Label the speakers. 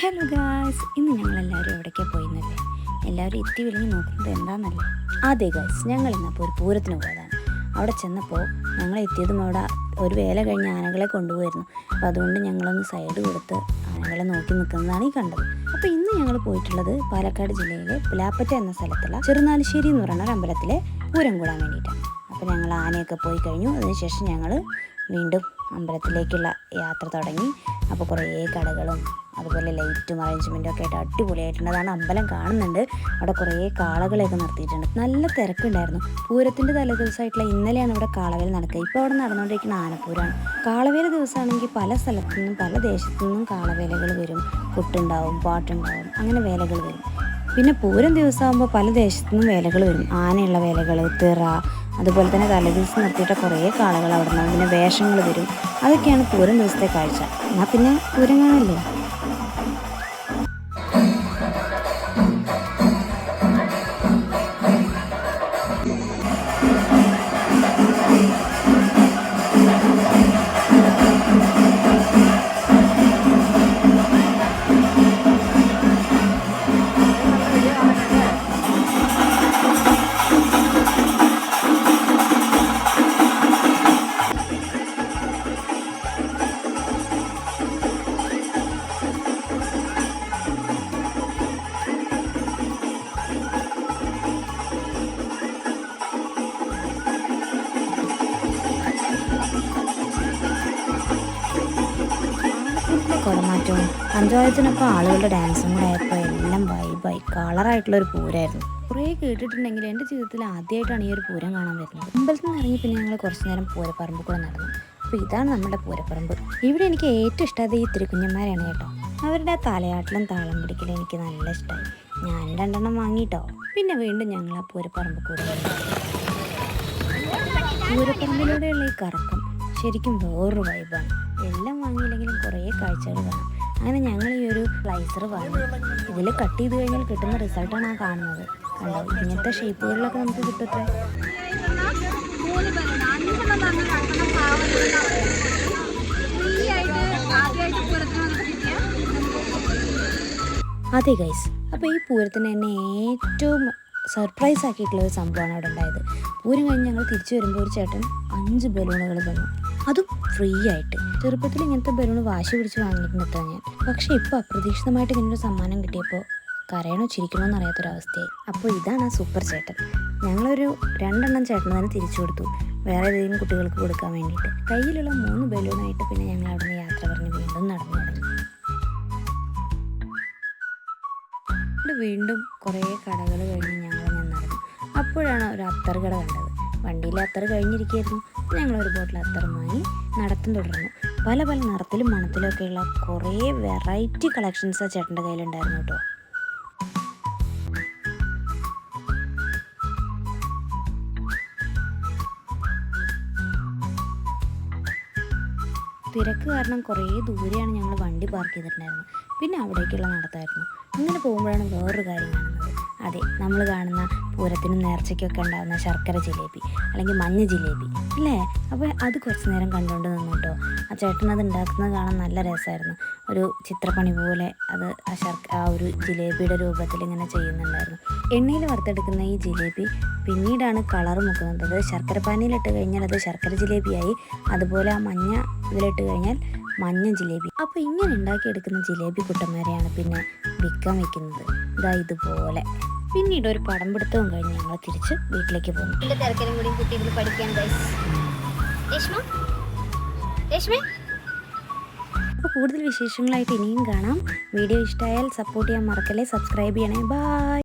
Speaker 1: Hello guys ഇന്ന് ഞങ്ങൾ എല്ലാവരും എവിടേക്കാണ് പോയിന്നല്ലേ എല്ലാവരും എത്തി വിളിഞ്ഞ് നോക്കുന്നത് എന്താണെന്നല്ലേ അതെ ഗായ്സ് ഞങ്ങൾ ഇന്നപ്പോൾ ഒരു പൂരത്തിന് പോയതാണ്. അവിടെ ചെന്നപ്പോൾ ഞങ്ങൾ എത്തിയതും അവിടെ ഒരു വേല കഴിഞ്ഞ് ആനകളെ കൊണ്ടുപോയിരുന്നു. അപ്പോൾ അതുകൊണ്ട് ഞങ്ങളൊന്ന് സൈഡ് കൊടുത്ത് ആനകളെ നോക്കി നിൽക്കുന്നതാണ് ഈ കണ്ടത്. അപ്പോൾ ഇന്ന് ഞങ്ങൾ പോയിട്ടുള്ളത് പാലക്കാട് ജില്ലയിലെ പുലാപ്പറ്റ എന്ന സ്ഥലത്തുള്ള ചെറുനാലശ്ശേരി എന്ന് പറയുന്ന ഒരു അമ്പലത്തിലെ പൂരം കൂടാൻ വേണ്ടിയിട്ടാണ്. അപ്പോൾ ഞങ്ങൾ ആനയൊക്കെ പോയി കഴിഞ്ഞു. അതിനുശേഷം ഞങ്ങൾ വീണ്ടും അമ്പലത്തിലേക്കുള്ള യാത്ര തുടങ്ങി. അപ്പോൾ കുറേ കടകളും അതുപോലെ ലൈറ്റും അറേഞ്ച്മെന്റും ഒക്കെ ആയിട്ട് അടിപൊളിയായിട്ടുണ്ട് അതാണ് അമ്പലം കാണുന്നുണ്ട്. അവിടെ കുറേ കാളകളെയൊക്കെ നിർത്തിയിട്ടുണ്ട്. നല്ല തിരക്കുണ്ടായിരുന്നു. പൂരത്തിന്റെ തലേദിവസമായിട്ടുള്ള ഇന്നലെയാണ് ഇവിടെ കാളവേല നടക്കുക. ഇപ്പോൾ അവിടെ നടന്നുകൊണ്ടിരിക്കുന്ന ആനപ്പൂരാണ്. കാളവേല ദിവസമാണെങ്കിൽ പല സ്ഥലത്തു നിന്നും പല ദേശത്തു നിന്നും കാളവേലകൾ വരും. കുട്ടുണ്ടാവും പാട്ടുണ്ടാവും അങ്ങനെ വേലകൾ വരും. പിന്നെ പൂരം ദിവസമാകുമ്പോൾ പല ദേശത്തു നിന്നും വേലകൾ വരും. ആനയുള്ള വേലകൾ തിറ അതുപോലെ തന്നെ തലേദിവസം നിർത്തിയിട്ട കുറേ കാളകൾ അവിടെ നിന്ന് പിന്നെ വേഷങ്ങൾ വരും. അതൊക്കെയാണ് പൂരം ദിവസത്തെ കാഴ്ച. എന്നാൽ പിന്നെ പൂരം കാണല്ലേ കുടമാറ്റവും പഞ്ചായത്തിനൊപ്പം ആളുകളുടെ ഡാൻസും കൂടെ ആയപ്പോൾ എല്ലാം വൈബായി കളറായിട്ടുള്ള ഒരു പൂരമായിരുന്നു കുറേ കേട്ടിട്ടുണ്ടെങ്കിൽ എന്റെ ജീവിതത്തിൽ ആദ്യമായിട്ടാണ് ഈ ഒരു പൂരം കാണാൻ വരുന്നത്. അമ്പലത്തിൽ നിന്ന് ഇറങ്ങി പിന്നെ ഞങ്ങൾ കുറച്ച് നേരം പൂരപ്പറമ്പ് കൂടെ നടന്നു. അപ്പോൾ ഇതാണ് നമ്മുടെ പൂരപ്പറമ്പ്. ഇവിടെ എനിക്ക് ഏറ്റവും ഇഷ്ടമായത് ഈ തിരുക്കുഞ്ഞന്മാരാണ് കേട്ടോ. അവരുടെ ആ തലയാട്ടിലും താളം പിടിക്കലും എനിക്ക് നല്ല ഇഷ്ടമായി ഞാൻ രണ്ടെണ്ണം വാങ്ങിയിട്ടോ പിന്നെ വീണ്ടും ഞങ്ങൾ ആ പൂരപ്പറമ്പ് കൂടെ. പൂരപ്പറമ്പിലൂടെയുള്ള ഈ കറക്കം ശരിക്കും വേറൊരു വൈബാണ് എല്ലാം വാങ്ങിയില്ലെങ്കിലും കുറേ കാഴ്ചകൾ കാണാം. അങ്ങനെ ഞങ്ങൾ ഈ ഒരു സ്ലൈസർ വാങ്ങി. ഇതിൽ കട്ട് ചെയ്ത് കഴിഞ്ഞാൽ കിട്ടുന്ന റിസൾട്ടാണ് ആ കാണുന്നത്. കണ്ടോ? ഇങ്ങനത്തെ ഷേപ്പുകളിലൊക്കെ നമുക്ക്
Speaker 2: കിട്ടത്തെ
Speaker 1: അതെ ഗൈസ് അപ്പോൾ ഈ പൂരത്തിന് എന്നെ ഏറ്റവും സർപ്രൈസ് ആക്കിയിട്ടുള്ള ഒരു സംഭവമാണ് അവിടെ ഉണ്ടായത്. പൂരം കഴിഞ്ഞ് ഞങ്ങൾ തിരിച്ചു വരുമ്പോൾ ഒരു ചേട്ടൻ അഞ്ച് ബലൂണുകൾ തന്നു. അതും ഫ്രീ ആയിട്ട്. ചെറുപ്പത്തിൽ ഇങ്ങനത്തെ ബലൂൺ വാശി പിടിച്ച് വാങ്ങിയിട്ടുണ്ട് ഞാൻ. പക്ഷെ ഇപ്പോൾ അപ്രതീക്ഷിതമായിട്ട് ഇങ്ങനൊരു സമ്മാനം കിട്ടിയപ്പോൾ കരയണോ ചിരിക്കണോ എന്നറിയാത്തൊരവസ്ഥയായി. അപ്പോൾ ഇതാണ് ആ സൂപ്പർ ചേട്ടൻ. ഞങ്ങളൊരു രണ്ടെണ്ണം ചേട്ടന് തന്നെ തിരിച്ചു കൊടുത്തു. വേറെ ഏതെങ്കിലും കുട്ടികൾക്ക് കൊടുക്കാൻ വേണ്ടിയിട്ട്. കയ്യിലുള്ള മൂന്ന് ബലൂണായിട്ട് പിന്നെ ഞങ്ങൾ അവിടുന്ന് യാത്ര പറഞ്ഞ് വീണ്ടും നടന്നു വീണ്ടും കുറേ കടകൾ കഴിഞ്ഞ് ഞങ്ങൾ നടന്നു. അപ്പോഴാണ് ഒരു അത്തർ കട കണ്ടത്. വണ്ടിയിൽ അത്തർ കഴിഞ്ഞിരിക്കുകയായിരുന്നു. ഞങ്ങൾ ഒരു ബോട്ടിൽ വാങ്ങി നടത്തം തുടർന്നു. പല പല നിറത്തിലും മണത്തിലും ഒക്കെയുള്ള കുറേ വെറൈറ്റി കളക്ഷൻസ് ആ ചേട്ടന്റെ കയ്യിലുണ്ടായിരുന്നു കേട്ടോ. തിരക്ക് കാരണം കുറേ ദൂരെയാണ് ഞങ്ങൾ വണ്ടി പാർക്ക് ചെയ്തിട്ടുണ്ടായിരുന്നത്. പിന്നെ അവിടേക്കുള്ള നടത്തായിരുന്നു. ഇങ്ങനെ പോകുമ്പോഴാണ് വേറൊരു കാര്യം കാണുന്നത്. അതെ നമ്മൾ കാണുന്ന പൂരത്തിനും നേർച്ചയ്ക്കൊക്കെ ഉണ്ടാകുന്ന ശർക്കര ജിലേബി അല്ലെങ്കിൽ മഞ്ഞ ജിലേബി. അല്ലേ? അപ്പോൾ അത് കുറച്ച് നേരം കണ്ടുകൊണ്ട് നിന്നു കേട്ടോ. ആ ചേട്ടൻ അത് ഉണ്ടാക്കുന്നത് കാണാൻ നല്ല രസമായിരുന്നു. ഒരു ചിത്രപ്പണി പോലെ അത് ആ ശർക്ക ആ ഒരു ജിലേബിയുടെ രൂപത്തിൽ ഇങ്ങനെ ചെയ്യുന്നുണ്ടായിരുന്നു. എണ്ണയിൽ വറുത്തെടുക്കുന്ന ഈ ജിലേബി പിന്നീടാണ് കളർ മുക്കുന്നത്. അത് ശർക്കര പാനിയിലിട്ട് കഴിഞ്ഞാൽ അത് ശർക്കര ജിലേബിയായി. അതുപോലെ ആ മഞ്ഞ ഇതിലിട്ട് കഴിഞ്ഞാൽ മഞ്ഞ ജിലേബി. അപ്പോൾ ഇങ്ങനെ ഉണ്ടാക്കിയെടുക്കുന്ന ജിലേബി കുട്ടന്മാരെയാണ് പിന്നെ വിൽക്കാൻ വെക്കുന്നത്. ഇതാ ഇതുപോലെ. പിന്നീട് ഒരു പടം പിടുത്തവും കഴിഞ്ഞ് ഞങ്ങൾ തിരിച്ച് വീട്ടിലേക്ക് പോകും
Speaker 2: എന്റെ തിരക്കിനും കൂടി കുട്ടികൾ പഠിക്കാൻ രേഷ്മ
Speaker 1: അപ്പോൾ കൂടുതൽ വിശേഷങ്ങളായിട്ട് ഇനിയും കാണാം. വീഡിയോ ഇഷ്ടമായാൽ സപ്പോർട്ട് ചെയ്യാൻ മറക്കല്ലേ. സബ്സ്ക്രൈബ് ചെയ്യണേ. ബായ്